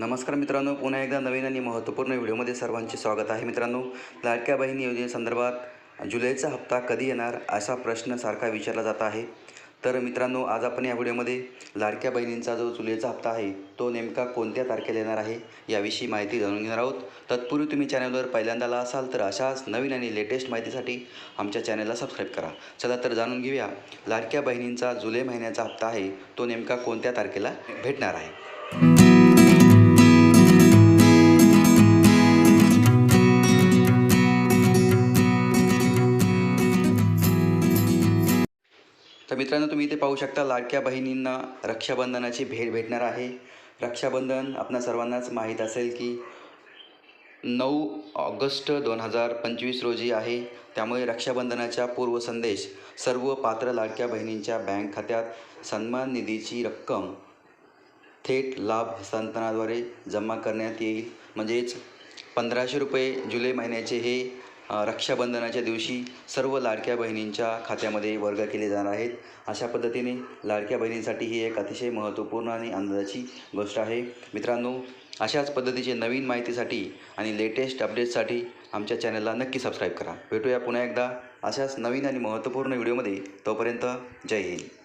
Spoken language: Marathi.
नमस्कार मित्रांनो पुन्हा एकदा नवीन आणि महत्त्वपूर्ण व्हिडिओमध्ये सर्वांचे स्वागत आहे मित्रांनो. लाडक्या बहीण योजनेसंदर्भात जुलैचा हप्ता कधी येणार असा प्रश्न सारखा विचारला जात आहे. तर मित्रांनो आज आपण या व्हिडिओमध्ये लाडक्या बहिणींचा जो जुलैचा हप्ता आहे तो नेमका कोणत्या तारखेला येणार आहे याविषयी माहिती जाणून घेणार आहोत. तत्पूर्वी तुम्ही चॅनलवर पहिल्यांदा आला असाल तर अशाच नवीन आणि लेटेस्ट माहितीसाठी आमच्या चॅनलला सबस्क्राईब करा. चला तर जाणून घेऊया लाडक्या बहिणींचा जुलै महिन्याचा हप्ता आहे तो नेमका कोणत्या तारखेला भेटणार आहे? तर मित्रांनो तुम्ही इथे पाहू शकता लाडक्या बहिणींना रक्षाबंधनाची भेट भेटणार आहे. रक्षाबंधन आपणा सर्वांनाच माहीत असेल की नऊ ऑगस्ट दोन हजार पंचवीस रोजी आहे. त्यामुळे रक्षाबंधनाच्या पूर्वसंदेश सर्व पात्र लाडक्या बहिणींच्या बँक खात्यात सन्मान निधीची रक्कम थेट लाभ हस्तांतरणाद्वारे जमा करण्यात येईल. म्हणजेच पंधराशे रुपये जुलै महिन्याचे हे रक्षाबंधनाच्या दिवशी सर्व लाडक्या बहिणींच्या खात्यामध्ये वर्ग केले जाणार आहेत. अशा पद्धतीने लाडक्या बहिणींसाठी ही एक अतिशय महत्त्वपूर्ण आणि आनंदाची गोष्ट आहे. मित्रांनो अशाच पद्धतीचे नवीन माहितीसाठी आणि लेटेस्ट अपडेट्ससाठी आमच्या चॅनलला नक्की सबस्क्राईब करा. भेटूया पुन्हा एकदा अशाच नवीन आणि महत्त्वपूर्ण व्हिडिओमध्ये तोपर्यंत जय हिंद.